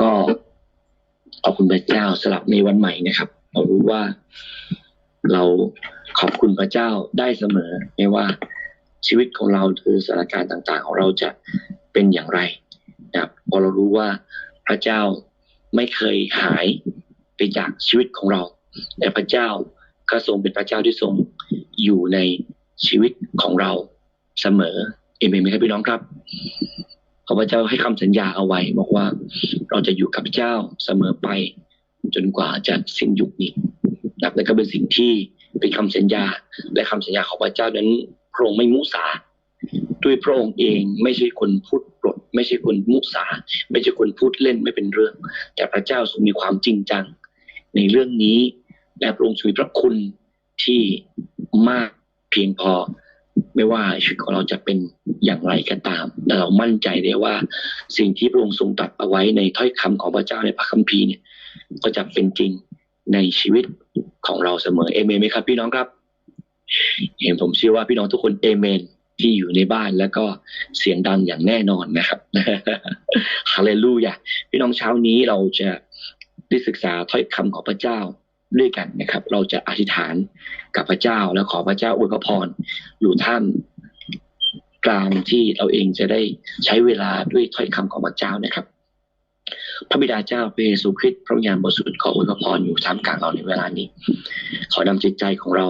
ก็ขอบคุณพระเจ้าสลับในวันใหม่นะครับ เรารู้ว่าเราขอบคุณพระเจ้าได้เสมอ ไม่ว่าชีวิตของเราหรือสถานการณ์ต่างๆ ของเราจะเป็นอย่างไรนะครับพอเรารู้ว่าพระเจ้าไม่เคยหายไปจากชีวิตของเรา แต่พระเจ้าก็ทรงเป็นพระเจ้าที่ทรงอยู่ในชีวิตของเราเสมอเอเมนไหมครับพี่น้องครับ พระเจ้าให้คำสัญญาเอาไว้ บอกว่าเราจะอยู่กับเจ้าเสมอไป จนกว่าจะสิ้นยุคนี้นะครับและก็เป็นสิ่งที่เป็นคำสัญญาและคำสัญญาของพระเจ้านั้นพระองค์ไม่มุสาด้วยพระองค์เองไม่ใช่คนพูดปลด ไม่ใช่คนมุสา ไม่ใช่คนพูดเล่นไม่เป็นเรื่อง แต่พระเจ้าทรงมีความจริงจัง ในเรื่องนี้และพระองค์ทรงมีพระคุณที่มากเพียงพอ ไม่ว่าชีวิตของเราจะเป็นอย่างไรก็ตามแต่เรามั่นใจได้ว่า สิ่งที่พระองค์ทรงตรัสเอาไว้ในถ้อยคำของพระเจ้าในพระคัมภีร์เนี่ย ก็จะเป็นจริงในชีวิตของเราเสมอเอเมนไหมครับพี่น้องครับ เห็นผมเชื่อว่าพี่น้องทุกคนเอเมนที่อยู่ในบ้านแล้วก็เสียงดังอย่างแน่นอนนะครับฮาเลลูยาพี่น้องเช้านี้เราจะได้ศึกษาถ้อยคำของพระเจ้า ด้วยกันนะครับ เราจะอธิษฐานกับพระเจ้าแล้วขอพระเจ้าอวยพระพรอยู่ท่ามกลางที่เราเองจะได้ใช้เวลาด้วยถ้อยคำของพระเจ้านะครับ พระบิดาเจ้าพระเยซูคริสต์พระญาณบริสุทธิ์ขออวยพระพรอยู่ท่ามกลางเราในเวลานี้ ขอนำจิตใจของเรา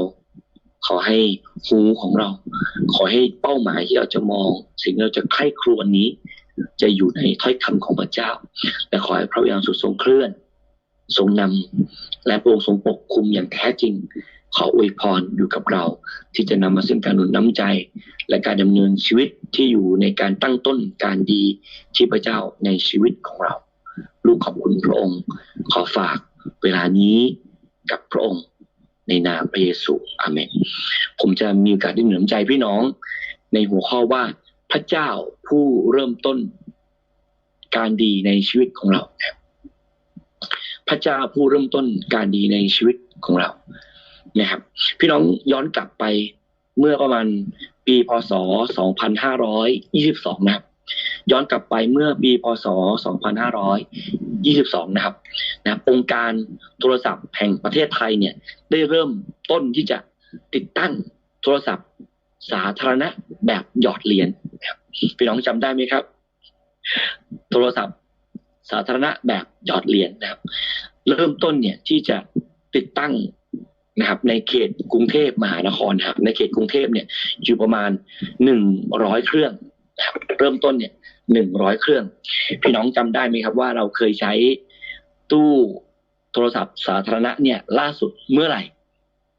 ขอให้หูของเรา ขอให้เป้าหมายที่เราจะมอง สิ่งที่เราจะใคร่ครวญนี้ จะอยู่ในถ้อยคำของพระเจ้า และขอให้พระวิญญาณสุดทรงเคลื่อน ทรงนำและพระองค์ทรงปกคุมอย่างแท้จริง ขออวยพรอยู่กับเรา ที่จะนำมาซึ่งการหนุนน้ำใจ และการดำเนินชีวิตที่อยู่ในการตั้งต้นการดีที่พระเจ้าในชีวิตของเรา ลูกขอบคุณพระองค์ ขอฝากเวลานี้กับพระองค์ในนามพระเยซูอาเมน ผมจะมีโอกาสได้หนือใจพี่น้อง ในหัวข้อว่าพระเจ้าผู้เริ่มต้นการดีในชีวิตของเราครับ ระเจ้าผู้เริ่มต้นการดีในชีวิตของเรานะครับ พี่น้องย้อนกลับไปเมื่อประมาณปีพศ 2522 นะครับ ย้อนกลับไปเมื่อปีพศ 2522 นะครับนะบองค์การโทรศัพท์แห่งประเทศไทยเนี่ยได้เริ่มต้นที่จะติดตั้งโทรศัพท์สาธารณะแบบหยอดเหรียญพี่น้องจำได้ไหมครับ โทรศัพท์ สาธารณะแบบหยอดเหรียญนะครับ เริ่มต้นเนี่ยที่จะติดตั้งนะครับ ในเขตกรุงเทพมหานครนะครับ ในเขตกรุงเทพเนี่ยอยู่ประมาณหนึ่งร้อยเครื่องนะครับเริ่มต้นเนี่ยหนึ่งร้อยเครื่อง พี่น้องจำได้ไหมครับว่าเราเคยใช้ตู้โทรศัพท์สาธารณะเนี่ยล่าสุดเมื่อไหร่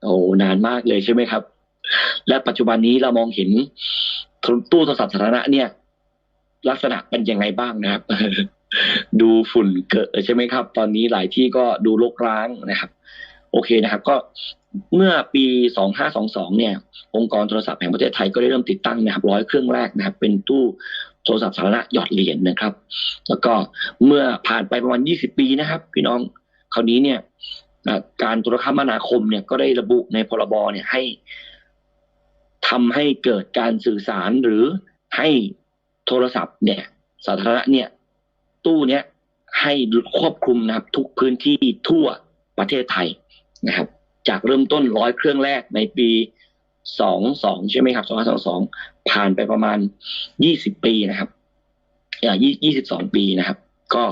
โอ้นานมากเลยใช่ไหมครับ และปัจจุบันนี้เรามองเห็นตู้โทรศัพท์สาธารณะเนี่ย ลักษณะเป็นยังไงบ้างนะครับ ดูฝุ่นเกิดใช่ไหมครับ ตอนนี้หลายที่ก็ดูรกร้างนะครับ โอเคนะครับ ก็เมื่อปี 2522 เนี่ย องค์กรโทรศัพท์แห่งประเทศไทยก็ได้เริ่มติดตั้งนะครับร้อยเครื่องแรกนะครับ เป็นตู้โทรศัพท์สาธารณะหยอดเหรียญนะครับ แล้วก็เมื่อผ่านไปประมาณ 20 ปีนะครับ พี่น้องคราวนี้เนี่ยการโทรคมนาคมเนี่ยก็ได้ระบุในพรบเนี่ยให้ทำให้เกิดการสื่อสารหรือให้โทรศัพท์เนี่ยสาธารณะเนี่ย ตู้เนี้ยให้ควบคุมนะครับ ทุกพื้นที่ทั่วประเทศไทยนะครับ จากเริ่มต้นร้อยเครื่องแรกในปีสองสองใช่ไหมครับสองพันสองสองผ่านไปประมาณยี่สิบปีนะครับอย่างยี่ยี่สิบสองปีนะครับ ก็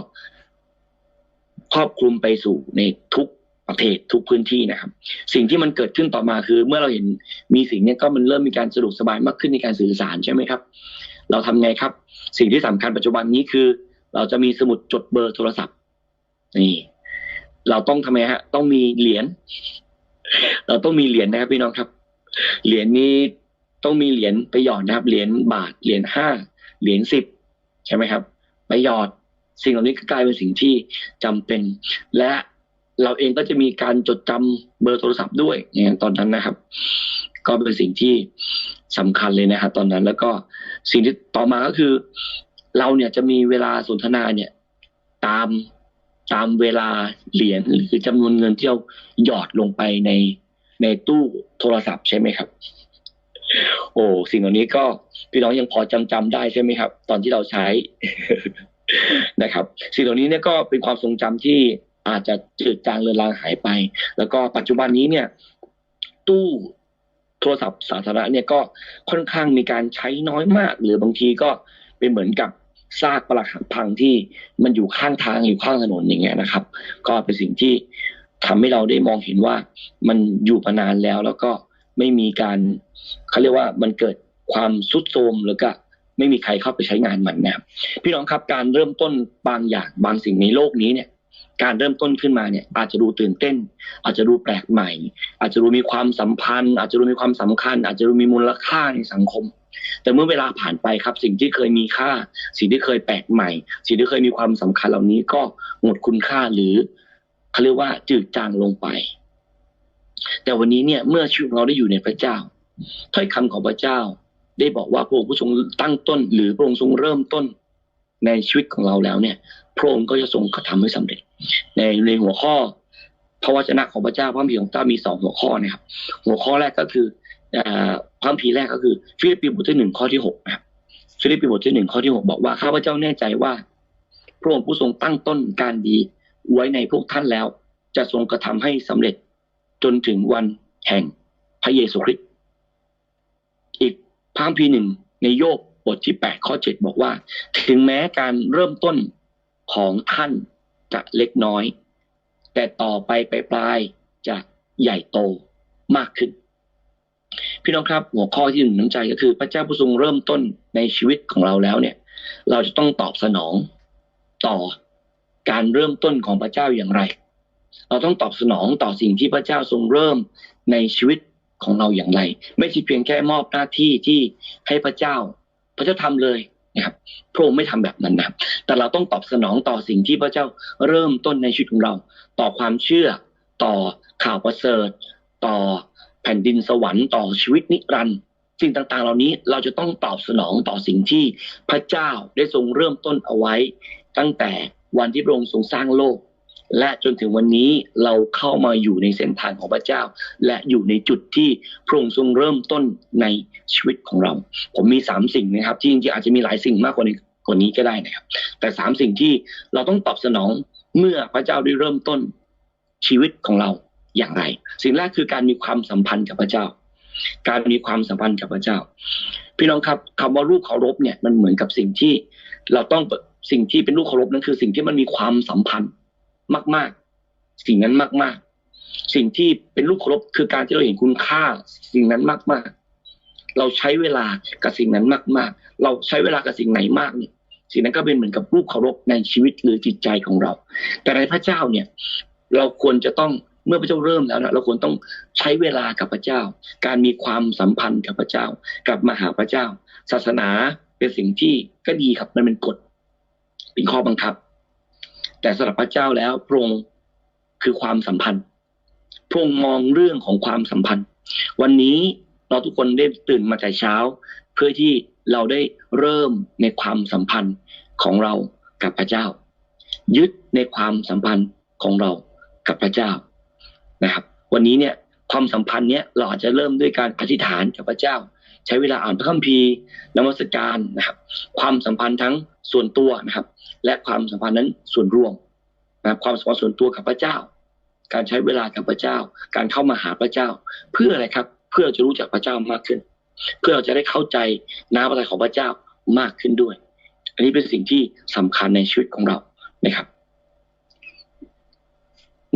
ครอบคลุมไปสู่ในทุกประเทศทุกพื้นที่นะครับ สิ่งที่มันเกิดขึ้นต่อมาคือ เมื่อเราเห็นมีสิ่งนี้ก็มันเริ่มมีการสะดวกสบายมากขึ้นในการสื่อสารใช่ไหมครับ เราทำไงครับ สิ่งที่สำคัญปัจจุบันนี้คือ เราจะมีสมุดจดเบอร์โทรศัพท์ นี่ เราต้องทำไมฮะ ต้องมีเหรียญเราต้องมีเหรียญนะครับพี่น้องครับ เหรียญนี้ต้องมีเหรียญไปหยอดนะครับ เหรียญบาท เหรียญห้า เหรียญสิบใช่ไหมครับ ไปหยอดสิ่งเหล่านี้ก็กลายเป็นสิ่งที่จำเป็น และเราเองก็จะมีการจดจำเบอร์โทรศัพท์ด้วยอย่างตอนนั้นนะครับ ก็เป็นสิ่งที่สำคัญเลยนะครับตอนนั้นแล้วก็สิ่งที่ต่อมาก็คือ เราเนี่ยจะมีเวลาสนทนาเนี่ย ตามตามเวลาเหรียญหรือจำนวนเงินที่เราหยอดลงไปในในตู้โทรศัพท์ใช่ไหมครับ โอ้สิ่งเหล่านี้ก็พี่น้องยังพอจำจำได้ใช่ไหมครับ ตอนที่เราใช้นะครับ สิ่งเหล่านี้เนี่ยก็เป็นความทรงจำที่อาจจะจืดจางเลือนลางหายไป แล้วก็ปัจจุบันนี้เนี่ย ตู้โทรศัพท์สาธารณะเนี่ยก็ค่อนข้างมีการใช้น้อยมาก หรือบางทีก็เป็นเหมือนกับ ซากปรักหักพังที่มันอยู่ข้างทางอยู่ข้างถนนอย่างเงี้ยนะครับ ก็เป็นสิ่งที่ทำให้เราได้มองเห็นว่ามันอยู่มานานแล้วแล้วก็ไม่มีการเขาเรียกว่ามันเกิดความสุดโทมหรือก็ไม่มีใครเข้าไปใช้งานมันนะครับพี่น้องครับการเริ่มต้นบางอย่างบางสิ่งในโลกนี้เนี่ย การเริ่มต้นขึ้นมาเนี่ย อาจจะดูตื่นเต้น อาจจะดูแปลกใหม่ อาจจะดูมีความสัมพันธ์ อาจจะดูมีความสำคัญ อาจจะดูมีมูลค่าในสังคม แต่เมื่อเวลาผ่านไปครับ สิ่งที่เคยมีค่า สิ่งที่เคยแปลกใหม่ สิ่งที่เคยมีความสำคัญเหล่านี้ก็หมดคุณค่าหรือเขาเรียกว่าจืดจางลงไป แต่วันนี้เนี่ยเมื่อชีวิตเราได้อยู่ในพระเจ้า ถ้อยคำของพระเจ้า ได้บอกว่าพระองค์ผู้ทรงตั้งต้น หรือพระองค์ทรงเริ่มต้นในชีวิตของเราแล้วเนี่ย พระองค์ก็จะทรงกระทำให้สำเร็จ ในในหัวข้อพระวจนะของพระเจ้าพระมีของเจ้ามีสองหัวข้อนะครับ หัวข้อแรกก็คือ พระคัมภีร์แรกก็คือฟิลิปปีบทที่หนึ่งข้อที่หกนะครับฟิลิปปีบทที่หนึ่งข้อที่หกบอกว่าข้าพเจ้าแน่ใจว่าพระองค์ผู้ทรงตั้งต้นการดีไว้ในพวกท่านแล้ว จะทรงกระทำให้สำเร็จจนถึงวันแห่งพระเยซูคริสต์อีกพระคัมภีร์หนึ่งในโยบบทที่แปดข้อเจ็ดบอกว่า ถึงแม้การเริ่มต้นของท่านจะเล็กน้อย แต่ต่อไปปลายจะใหญ่โตมากขึ้น พี่น้องครับหัวข้อที่หนึ่งน้ำใจก็คือ พระเจ้าผู้ทรงเริ่มต้นในชีวิตของเราแล้วเนี่ย เราจะต้องตอบสนองต่อการเริ่มต้นของพระเจ้าอย่างไร เราต้องตอบสนองต่อสิ่งที่พระเจ้าทรงเริ่มในชีวิตของเราอย่างไร ไม่ใช่เพียงแค่มอบหน้าที่ที่ให้พระเจ้า พระเจ้าทำเลยนะครับพระองค์ไม่ทำแบบนั้นนะแต่เราต้องตอบสนองต่อสิ่งที่พระเจ้าเริ่มต้นในชีวิตของเรา ต่อความเชื่อ ต่อข่าวประเสริฐ ต่อ แผ่นดินสวรรค์ต่อชีวิตนิรันดร์สิ่งต่างๆ เหล่านี้เราจะต้องตอบสนองต่อสิ่งที่พระเจ้าได้ทรงเริ่มต้นเอาไว้ ตั้งแต่วันที่พระองค์ทรงสร้างโลก และจนถึงวันนี้เราเข้ามาอยู่ในเส้นทางของพระเจ้า และอยู่ในจุดที่พระองค์ทรงเริ่มต้นในชีวิตของเรา ผมมีสามสิ่งนะครับ ที่จริงๆอาจจะมีหลายสิ่งมากกว่านี้กว่านี้ก็ได้นะครับ แต่สามสิ่งที่เราต้องตอบสนองเมื่อพระเจ้าได้เริ่มต้นชีวิตของเรา อย่างไร สิ่งแรกคือการมีความสัมพันธ์กับพระเจ้า การมีความสัมพันธ์กับพระเจ้า พี่น้องครับคำว่าลูกเคารพเนี่ยมันเหมือนกับสิ่งที่เราต้องสิ่งที่เป็นลูกเคารพนั่นคือสิ่งที่มันมีความสัมพันธ์มาก ๆ สิ่งนั้นมาก ๆ สิ่งที่เป็นลูกเคารพคือการที่เราเห็นคุณค่าสิ่งนั้นมาก ๆ เราใช้เวลากับสิ่งนั้นมาก ๆ เราใช้เวลากับสิ่งไหนมากเนี่ยสิ่งนั้นก็เป็นเหมือนกับลูกเคารพในชีวิตหรือจิตใจของเรา แต่ในพระเจ้าเนี่ย เราควรจะต้อง เมื่อพระเจ้าเริ่มแล้วนะเราควรต้องใช้เวลากับพระเจ้า การมีความสัมพันธ์กับพระเจ้ากับมาหาพระเจ้า ศาสนาเป็นสิ่งที่ก็ดีครับมันเป็นกฎเป็นข้อบังคับ แต่สำหรับพระเจ้าแล้วพระองค์คือความสัมพันธ์พระองค์มองเรื่องของความสัมพันธ์ วันนี้เราทุกคนได้ตื่นมาแต่เช้า เพื่อที่เราได้เริ่มในความสัมพันธ์ของเรากับพระเจ้า ยึดในความสัมพันธ์ของเรากับพระเจ้า นะครับ วันนี้เนี่ยความสัมพันธ์เนี้ยเราอาจจะเริ่มด้วยการอธิษฐานกับพระเจ้า ใช้เวลาอ่านพระคัมภีร์นมัสการนะครับ ความสัมพันธ์ทั้งส่วนตัวนะครับ และความสัมพันธ์นั้นส่วนรวมนะความสัมพันธ์ส่วนตัวกับพระเจ้า การใช้เวลากับพระเจ้า การเข้ามาหาพระเจ้า เพื่ออะไรครับ เพื่อจะรู้จักพระเจ้ามากขึ้น เพื่อเราจะได้เข้าใจน้ำพระทัยของพระเจ้ามากขึ้นด้วย อันนี้เป็นสิ่งที่สำคัญในชีวิตของเรานะครับ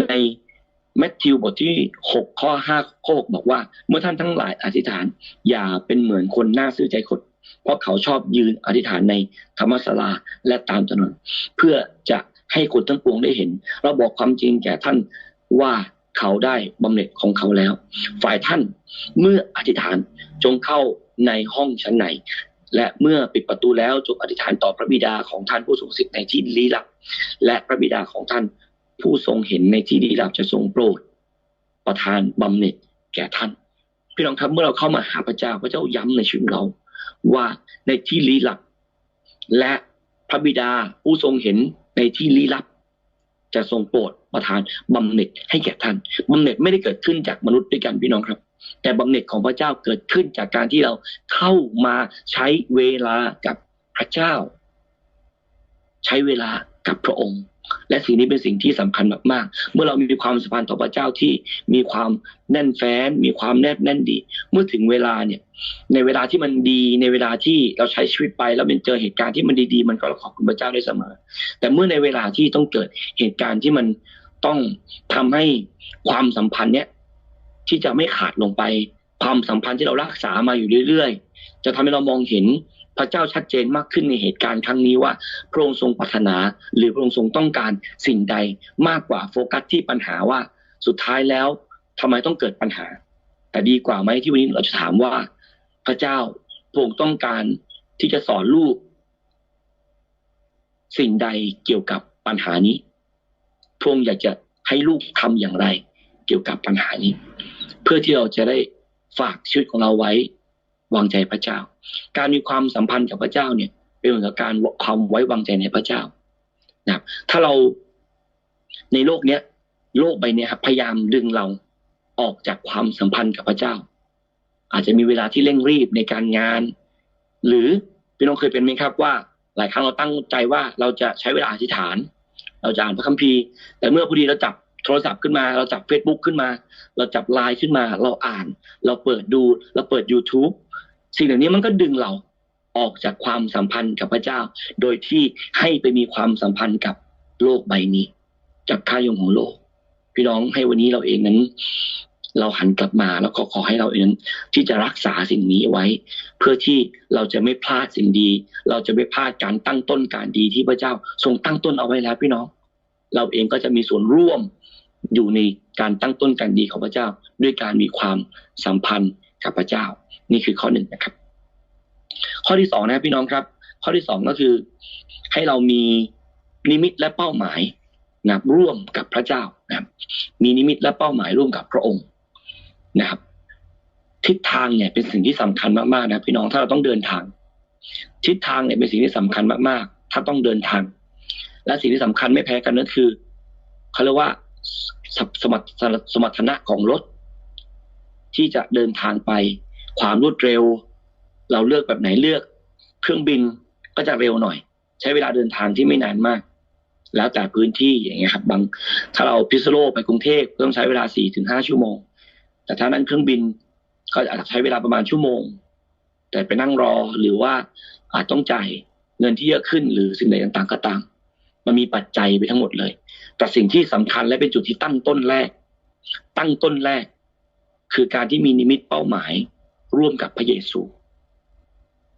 ใน แมทธิวบทที่หกข้อห้าข้อหกบอกว่า เมื่อท่านทั้งหลายอธิษฐาน อย่าเป็นเหมือนคนหน้าซื่อใจคดเพราะเขาชอบยืนอธิษฐานในธรรมศาลาและตามถนนเพื่อจะให้คนทั้งปวงได้เห็น เราบอกความจริงแก่ท่านว่าเขาได้บำเหน็จของเขาแล้ว ฝ่ายท่านเมื่ออธิษฐานจงเข้าในห้องชั้นไหน และเมื่อปิดประตูแล้วจงอธิษฐานต่อพระบิดาของท่านผู้ทรงสิทธิ์ในที่ลี้ลับ และพระบิดาของท่าน ผู้ทรงเห็นในที่ลี้ลับจะทรงโปรด ประทานบำเหน็จแก่ท่าน พี่น้องครับเมื่อเราเข้ามาหาพระเจ้าพระเจ้าย้ำในชีวิตเรา ว่าในที่ลี้ลับ และพระบิดาผู้ทรงเห็นในที่ลี้ลับ จะทรงโปรดประทานบำเหน็จให้แก่ท่านบำเหน็จไม่ได้เกิดขึ้นจากมนุษย์ด้วยกันพี่น้องครับ แต่บำเหน็จของพระเจ้าเกิดขึ้นจากการที่เราเข้ามาใช้เวลากับพระเจ้า ใช้เวลากับพระองค์ และสิ่งนี้เป็นสิ่งที่สำคัญมากๆ เมื่อเรามีความสัมพันธ์ต่อพระเจ้าที่มีความแน่นแฟ้น มีความแนบแน่นดี เมื่อถึงเวลาเนี่ย ในเวลาที่มันดี ในเวลาที่เราใช้ชีวิตไป แล้วเป็นเจอเหตุการณ์ที่มันดีๆ มันก็ขอบคุณพระเจ้าได้เสมอ แต่เมื่อในเวลาที่ต้องเกิดเหตุการณ์ที่มันต้องทำให้ความสัมพันธ์เนี้ยที่จะไม่ขาดลงไป ความสัมพันธ์ที่เรารักษามาอยู่เรื่อย ๆ จะทำให้เรามองเห็น พระเจ้าชัดเจนมากขึ้นในเหตุการณ์ครั้งนี้ว่า พระองค์ทรงปรารถนา หรือพระองค์ทรงต้องการสิ่งใดมากกว่าโฟกัสที่ปัญหาว่าสุดท้ายแล้วทำไมต้องเกิดปัญหา แต่ดีกว่าไหมที่วันนี้เราจะถามว่า พระเจ้าพระองค์ต้องการที่จะสอนลูก สิ่งใดเกี่ยวกับปัญหานี้พระองค์อยากจะให้ลูกทำอย่างไร เกี่ยวกับปัญหานี้ เพื่อที่เราจะได้ฝากชีวิตของเราไว้ วางใจพระเจ้า การมีความสัมพันธ์กับพระเจ้าเนี่ย เป็นเหมือนกับการความไว้วางใจในพระเจ้านะครับ ถ้าเราในโลกเนี้ย โลกใบนี้ครับพยายามดึงเราออกจากความสัมพันธ์กับพระเจ้า อาจจะมีเวลาที่เร่งรีบในการงาน หรือพี่น้องเคยเป็นไหมครับว่า หลายครั้งเราตั้งใจว่าเราจะใช้เวลาอธิษฐาน เราจะอ่านพระคัมภีร์ แต่เมื่อพอดีเราจับโทรศัพท์ขึ้นมา เราจับ Facebook ขึ้นมา เราจับไลน์ขึ้นมา เราอ่าน เราเปิดดู เราเปิด YouTube สิ่งเหล่านี้มันก็ดึงเราออกจากความสัมพันธ์กับพระเจ้า โดยที่ให้ไปมีความสัมพันธ์กับโลกใบนี้ กับค่ายงของโลก พี่น้องให้วันนี้เราเองนั้น เราหันกลับมาแล้วก็ขอให้เราเองนั้นที่จะรักษาสิ่งนี้ไว้ เพื่อที่เราจะไม่พลาดสิ่งดี เราจะไม่พลาดการตั้งต้นการดีที่พระเจ้าทรงตั้งต้นเอาไว้แล้วพี่น้อง เราเองก็จะมีส่วนร่วมอยู่ในการตั้งต้นการดีของพระเจ้า ด้วยการมีความสัมพันธ์กับพระเจ้า นี่คือข้อหนึ่งนะครับ ข้อที่สองนะพี่น้องครับ ข้อที่สองก็คือ ให้เรามีนิมิตและเป้าหมายนะร่วมกับพระเจ้านะมีนิมิตและเป้าหมายร่วมกับพระองค์นะครับ ทิศทางเนี่ยเป็นสิ่งที่สำคัญมากๆนะพี่น้องถ้าเราต้องเดินทาง ทิศทางเนี่ยเป็นสิ่งที่สำคัญมากๆ ถ้าต้องเดินทาง และสิ่งที่สำคัญไม่แพ้กันนั่นคือเขาเรียกว่าสมรรถสมรรถนะของรถ ที่จะเดินทางไป ความรวดเร็ว เราเลือกแบบไหนเลือก เครื่องบินก็จะเร็วหน่อย ใช้เวลาเดินทางที่ไม่นานมาก แล้วแต่พื้นที่อย่างเงี้ยครับ บาง ถ้าเราพิษโลกไปกรุงเทพต้องใช้เวลาสี่ถึงห้าชั่วโมง แต่ถ้านั้นเครื่องบินก็อาจจะใช้เวลาประมาณชั่วโมง แต่ไปนั่งรอหรือว่าอาจต้องจ่ายเงินที่เยอะขึ้นหรือสิ่งใดต่างๆก็ตาม มันมีปัจจัยไปทั้งหมดเลย แต่สิ่งที่สำคัญและเป็นจุดที่ตั้งต้นแรก ตั้งต้นแรก คือการที่มีนิมิตเป้าหมาย ร่วมกับพระเยซู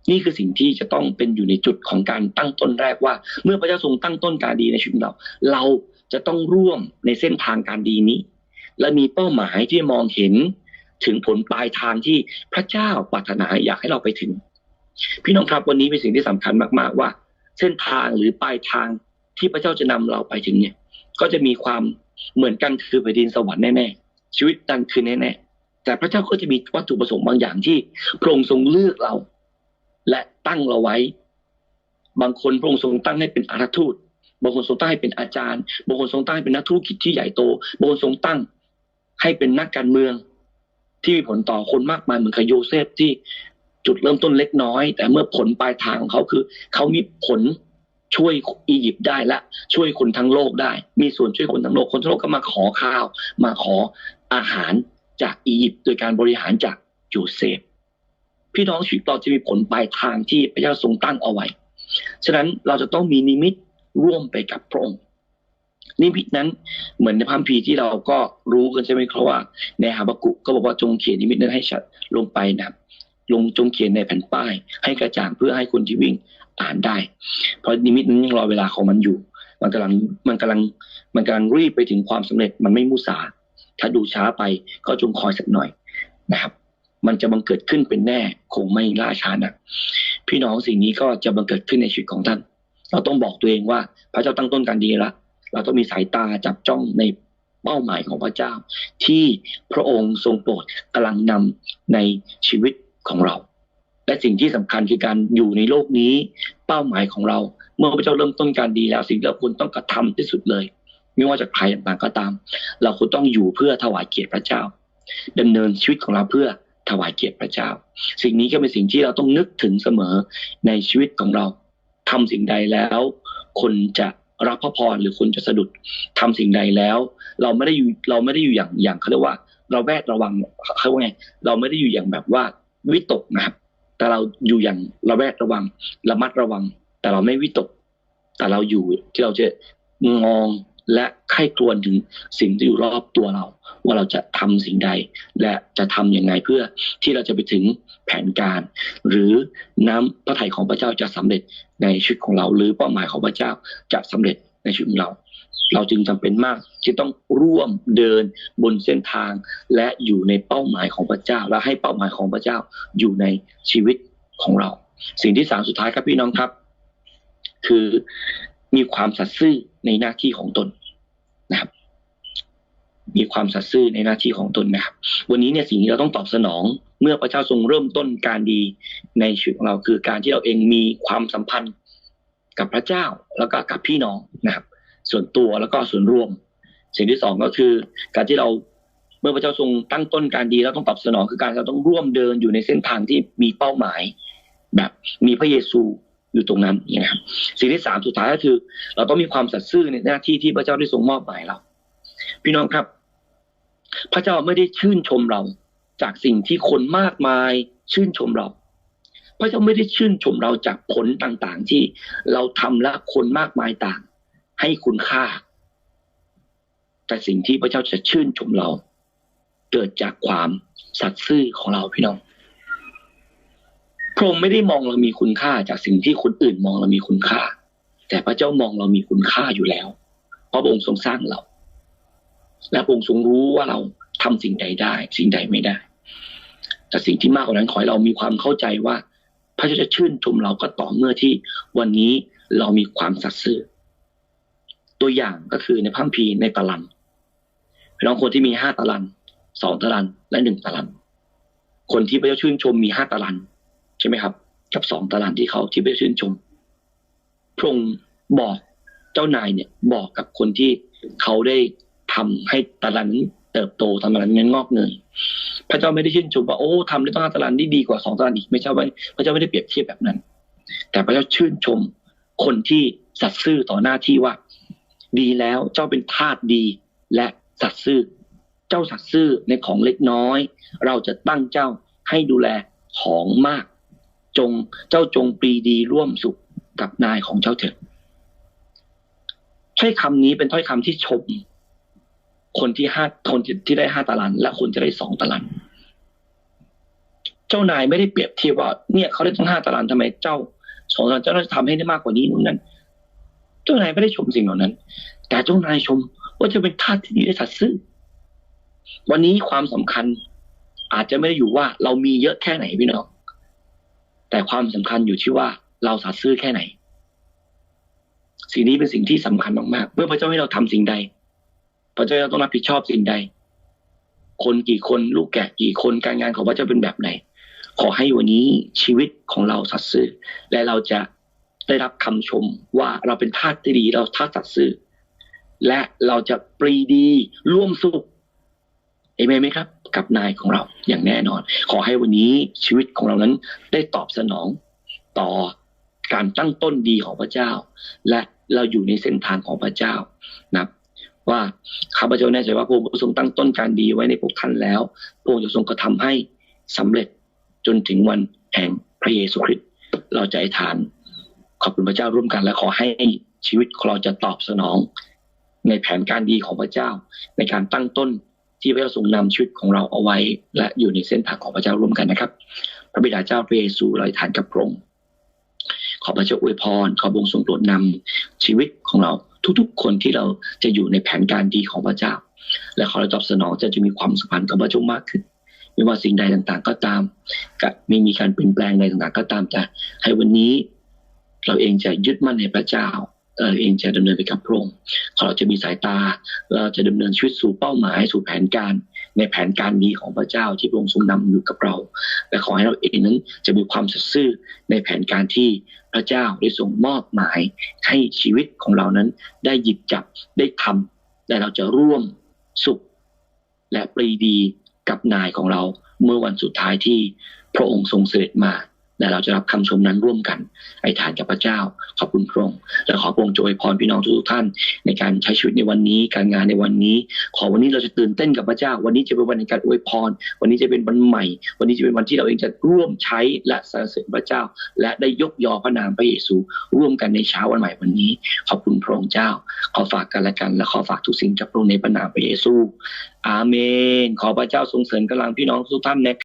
นี่คือสิ่งที่จะต้องเป็นอยู่ในจุดของการตั้งต้นแรกว่า เมื่อพระเจ้าทรงตั้งต้นการดีในชีวิตเรา เราจะต้องร่วมในเส้นทางการดีนี้ และมีเป้าหมายที่มองเห็นถึงผลปลายทางที่พระเจ้าปรารถนาอยากให้เราไปถึง พี่น้องครับวันนี้เป็นสิ่งที่สำคัญมาก ๆ ว่า เส้นทางหรือปลายทางที่พระเจ้าจะนำเราไปถึงเนี่ย ก็จะมีความเหมือนกันคือแผ่นดินสวรรค์แน่ๆชีวิตนั้นคือแน่ๆ แต่พระเจ้าก็จะมีวัตถุประสงค์บางอย่างที่พระองค์ทรงเลือกเรา และตั้งเราไว้ บางคนพระองค์ทรงตั้งให้เป็นอาราทูตบางคนทรงตั้งให้เป็นอาจารย์บางคนทรงตั้งให้เป็นนักธุรกิจที่ใหญ่โตบางคนทรงตั้งให้เป็นนักการเมือง ที่มีผลต่อคนมากมายเหมือนกับโยเซฟที่จุดเริ่มต้นเล็กน้อย แต่เมื่อผลปลายทางของเขาคือ เขามีผลช่วยอียิปต์ได้และช่วยคนทั้งโลกได้ มีส่วนช่วยคนทั้งโลกคนทั้งโลกก็มาขอข้าว มาขออาหาร จากอียิปต์โดยการบริหารจากโยเซฟพี่น้องชีวิตเราจะมีผลปลายทางที่พระเจ้าทรงตั้งเอาไว้ ฉะนั้นเราจะต้องมีนิมิตร่วมไปกับพระองค์ นิมิตนั้นเหมือนในพระคัมภีร์ที่เราก็รู้กันใช่ไหมครับว่าในฮาบากุก็บอกว่าจงเขียนนิมิตนั้นให้ชัดลงไปนะครับลงจงเขียนในแผ่นป้าย ให้กระจ่างเพื่อให้คนที่วิ่งอ่านได้ เพราะนิมิตนั้นยังรอเวลาของมันอยู่ มันกำลังมันกำลังมันกำลังรีบไปถึงความสำเร็จมันไม่มุสา ถ้าดูช้าไปก็จงคอยสักหน่อยนะครับ มันจะบังเกิดขึ้นเป็นแน่คงไม่ล่าช้านะพี่น้องสิ่งนี้ก็จะบังเกิดขึ้นในชีวิตของท่าน เราต้องบอกตัวเองว่าพระเจ้าตั้งต้นการดีละเราต้องมีสายตาจับจ้องในเป้าหมายของพระเจ้า ที่พระองค์ทรงโปรดกำลังนำในชีวิตของเรา และสิ่งที่สำคัญคือการอยู่ในโลกนี้ เป้าหมายของเรา เมื่อพระเจ้าเริ่มต้นการดีแล้วสิ่งที่เราควรต้องกระทำที่สุดเลย ไม่ว่าจะใครต่างก็ตาม เราควรต้องอยู่เพื่อถวายเกียรติพระเจ้าดำเนินชีวิตของเราเพื่อถวายเกียรติพระเจ้า สิ่งนี้ก็เป็นสิ่งที่เราต้องนึกถึงเสมอในชีวิตของเราทำสิ่งใดแล้ว คนจะรับพระพรหรือคนจะสะดุดทำสิ่งใดแล้ว เราไม่ได้อยู่เราไม่ได้อยู่อย่างอย่างเขาเรียกว่า เราแวดระวังเขาว่าไง เราไม่ได้อยู่อย่างแบบว่าวิตกนะครับ แต่เราอยู่อย่างระแวดระวัง ระมัดระวัง แต่เราไม่วิตก แต่เราอยู่ที่เราจะมอง และไข้ครวญถึงสิ่งที่อยู่รอบตัวเรา ว่าเราจะทำสิ่งใด และจะทำยังไงเพื่อที่เราจะไปถึงแผนการ หรือน้ำพระทัยของพระเจ้าจะสำเร็จในชีวิตของเรา หรือเป้าหมายของพระเจ้าจะสำเร็จในชีวิตของเรา เราจึงจำเป็นมากที่ต้องร่วมเดินบนเส้นทาง และอยู่ในเป้าหมายของพระเจ้า และให้เป้าหมายของพระเจ้าอยู่ในชีวิตของเรา สิ่งที่สามสุดท้ายครับพี่น้องครับ คือ มีความสัตย์ซื่อในหน้าที่ของตนนะครับ มีความสัตย์ซื่อในหน้าที่ของตนนะครับ วันนี้เนี่ยสิ่งที่เราต้องตอบสนอง เมื่อพระเจ้าทรงเริ่มต้นการดีในชีวิตของเราคือการที่เราเองมีความสัมพันธ์กับพระเจ้าแล้วก็กับพี่น้องนะครับ ส่วนตัวแล้วก็ส่วนรวม สิ่งที่สองก็คือ การที่เราเมื่อพระเจ้าทรงตั้งต้นการดีเราต้องตอบสนองคือการเราต้องร่วมเดินอยู่ในเส้นทางที่มีเป้าหมาย แบบมีพระเยซู อยู่ตรงนั้นนะครับสิ่งที่สามสุดท้ายก็คือ เราต้องมีความสัตย์ซื่อในหน้าที่ที่พระเจ้าได้ทรงมอบหมายเรา พี่น้องครับ พระเจ้าไม่ได้ชื่นชมเรา จากสิ่งที่คนมากมายชื่นชมเรา พระเจ้าไม่ได้ชื่นชมเราจากผลต่างๆ ที่เราทำและคนมากมายต่าง ให้คุณค่า แต่สิ่งที่พระเจ้าจะชื่นชมเรา เกิดจากความสัตย์ซื่อของเราพี่น้อง พระองค์ไม่ได้มองเรามีคุณค่าจากสิ่งที่คนอื่นมองเรามีคุณค่า แต่พระเจ้ามองเรามีคุณค่าอยู่แล้ว เพราะพระองค์ทรงสร้างเรา และพระองค์ทรงรู้ว่าเราทำสิ่งใดได้ สิ่งใดไม่ได้ แต่สิ่งที่มากกว่านั้นขอให้เรามีความเข้าใจว่า พระเจ้าจะชื่นชมเราก็ต่อเมื่อที่วันนี้เรามีความสัตย์ซื่อ ตัวอย่างก็คือในพัมพีในตะลันน้องคนที่มีห้าตะลันสองตะลันและหนึ่งตะลัน คนที่พระเจ้าชื่นชมมีห้าตะลัน ใช่ไหมครับ กับสองตารางที่เขาที่ไปชื่นชมพระองค์บอกเจ้านายเนี่ยบอกกับคนที่เขาได้ทำให้ตารางนี้เติบโตทำตารางนี้นงอกเงยพระเจ้าไม่ได้ชื่นชมว่าโอ้ทำได้ต้องตารางที่ดีกว่าสองตารางอีกไม่ใช่ว่าพระเจ้าไม่ได้เปรียบเทียบแบบนั้น แต่พระเจ้าชื่นชมคนที่สัตย์ซื่อต่อหน้าที่ว่า ดีแล้วเจ้าเป็นทาสดีและสัตย์ซื่อ เจ้าสัตย์ซื่อในของเล็กน้อย เราจะตั้งเจ้าให้ดูแลของมาก จงเจ้าจงปรีดีร่วมสุขกับนายของเจ้าเถิดถ้อยคำนี้เป็นถ้อยคำที่ชม คนที่ห้าคนที่ได้ห้าตารางและคนจะได้สองตารางเจ้านายไม่ได้เปรียบเทียบว่าเนี่ยเขาได้ตั้งห้าตารางทำไมเจ้าสองตารางเจ้าจะทำให้ได้มากกว่านี้นู่นนั่นเจ้านายไม่ได้ชมสิ่งเหล่านั้น แต่เจ้านายชมว่าจะเป็นทาสที่ดีได้สัตย์ซื่อวันนี้ความสำคัญ อาจจะไม่ได้อยู่ว่าเรามีเยอะแค่ไหนพี่น้อง แต่ความสำคัญอยู่ที่ว่าเราสัตย์ซื่อแค่ไหน สิ่งนี้เป็นสิ่งที่สำคัญมากๆ เมื่อพระเจ้าให้เราทำสิ่งใด พระเจ้าต้องรับผิดชอบสิ่งใด คนกี่คนลูกแกะกี่คนการงานของพระเจ้าเป็นแบบไหน ขอให้วันนี้ชีวิตของเราสัตย์ซื่อ และเราจะได้รับคำชมว่าเราเป็นทาสที่ดีเราทาสสัตย์ซื่อและเราจะปรีดีร่วมสุข เอเมนไหมครับ กับนายของเราอย่างแน่นอน ขอให้วันนี้ชีวิตของเรานั้นได้ตอบสนองต่อการตั้งต้นดีของพระเจ้า และเราอยู่ในเส้นทางของพระเจ้านะว่าข้าพเจ้าแน่ใจว่าพระองค์ทรงตั้งต้นการดีไว้ในพวกท่านแล้วพระองค์จะทรงกระทาให้สำเร็จจนถึงวันแห่งพระเยซูคริสต์เราจะอธิษฐาน ขอบคุณพระเจ้าร่วมกันและขอให้ชีวิตของเราจะตอบสนอง ในแผนการดีของพระเจ้า ในการตั้งต้น ที่พระเจ้าทรงนำชีวิตของเราเอาไว้ และอยู่ในเส้นทางของพระเจ้าร่วมกันนะครับ พระบิดาเจ้าพระเยซูเราทานกับพระองค์ขอพระเจ้าอวยพร ขอพระองทรงโปรดนำชีวิตของเราทุกๆ คนที่เราจะอยู่ในแผนการดีของพระเจ้า และขอเราตอบสนองจะจะมีความสัมพันธ์กับพระเจ้ามากขึ้น ไม่ว่าสิ่งใดต่างๆ ก็ตามกับไม่มีการเปลี่ยนแปลงใดต่างๆ ก็ตามแต่ให้วันนี้ เราเองจะยึดมั่นในพระเจ้า เราเองจะดำเนินไปกับพระองค์เราจะมีสายตา เราจะดำเนินชีวิตสู่เป้าหมายสู่แผนการ ในแผนการดีของพระเจ้าที่พระองค์ทรงนำอยู่กับเรา และขอให้เราเองนั้นจะมีความสัตย์ซื่อในแผนการที่พระเจ้าได้ทรงมอบหมายให้ชีวิตของเรานั้น ได้หยิบจับได้ทำและเราจะร่วมสุข และปรีดีกับนายของเราเมื่อวันสุดท้ายที่พระองค์ทรงเสด็จมา และเราจะรับคำชมนั้นร่วมกันไอฐานกับพระเจ้า ขอบคุณพระองค์และขอพระองค์จวยพรพี่น้องทุกท่าน ในการใช้ชีวิตในวันนี้ การงานในวันนี้ ขอวันนี้เราจะตื่นเต้นกับพระเจ้า วันนี้จะเป็นวันในการอวยพร วันนี้จะเป็นวันใหม่ วันนี้จะเป็นวันที่เราเองจะร่วมใช้และสรรเสริญพระเจ้า และได้ยกยอพระนามพระเยซู ร่วมกันในเช้าวันใหม่วันนี้ ขอบคุณพระองค์เจ้า ขอฝากกันและกัน และขอฝากทุกสิ่งจากพระองค์ในพระนามพระเยซู อาเมน ขอพระเจ้าทรงเสริมกำลังพี่น้องทุกท่านนะ